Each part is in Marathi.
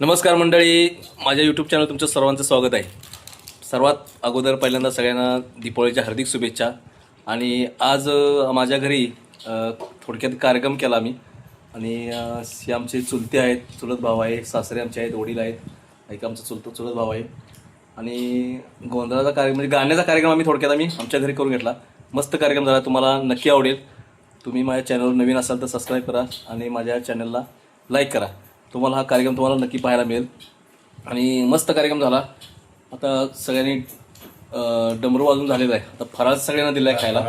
नमस्कार मंडळी. माझ्या यूट्यूब चॅनल तुमचं सर्वांचं स्वागत आहे. सर्वात अगोदर पहिल्यांदा सगळ्यांना दीपावलीच्या हार्दिक शुभेच्छा. आणि आज माझ्या घरी थोडक्यात कार्यक्रम केला आम्ही आणि हे आमचे चुलते आहेत चुलत भाव आहे सासरे आमचे आहेत वडील आहेत. एक आमचा चुलत चुलत भाव आहे. आणि गोंधळाचा कार्यक्रम म्हणजे गाण्याचा कार्यक्रम आम्ही थोडक्यात आम्ही आमच्या घरी करून घेतला. मस्त कार्यक्रम झाला तुम्हाला नक्की आवडेल. तुम्ही माझ्या चॅनलवर नवीन असाल तर सबस्क्राईब करा आणि माझ्या चॅनलला लाईक करा. तुम्हाला हा कार्यक्रम तुम्हाला नक्की पाहायला मिळेल. आणि मस्त कार्यक्रम झाला. आता सगळ्यांनी डमरू वाजून झालेला आहे. आता फराळ सगळ्यांना दिला आहे खायला.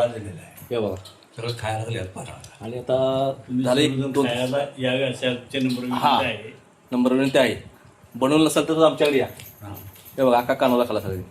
हे बघा. सगळं खायला लागले फराळ. आणि आता झाले दोन खायला नंबर हा. आहे. नंबर विनंती आहे. बनवून नसेल तर आमच्याकडे या. हे. बघा आका कानाला खाला सगळे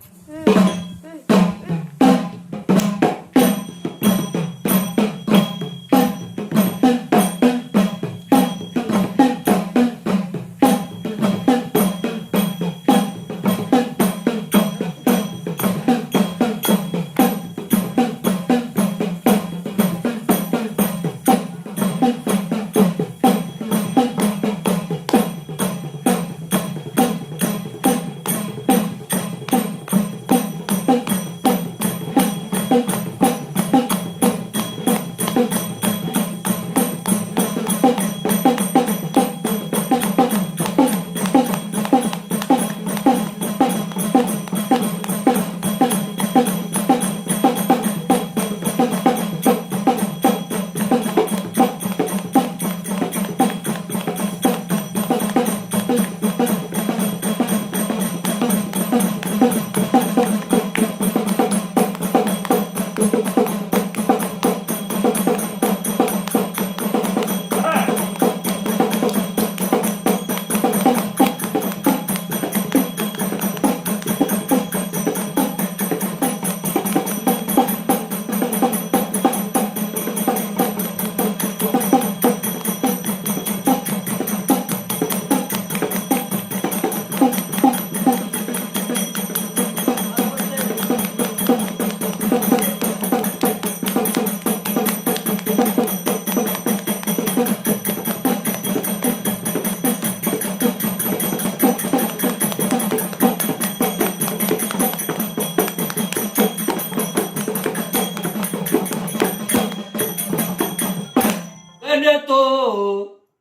गणतो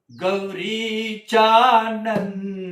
गौरीच्या नंदना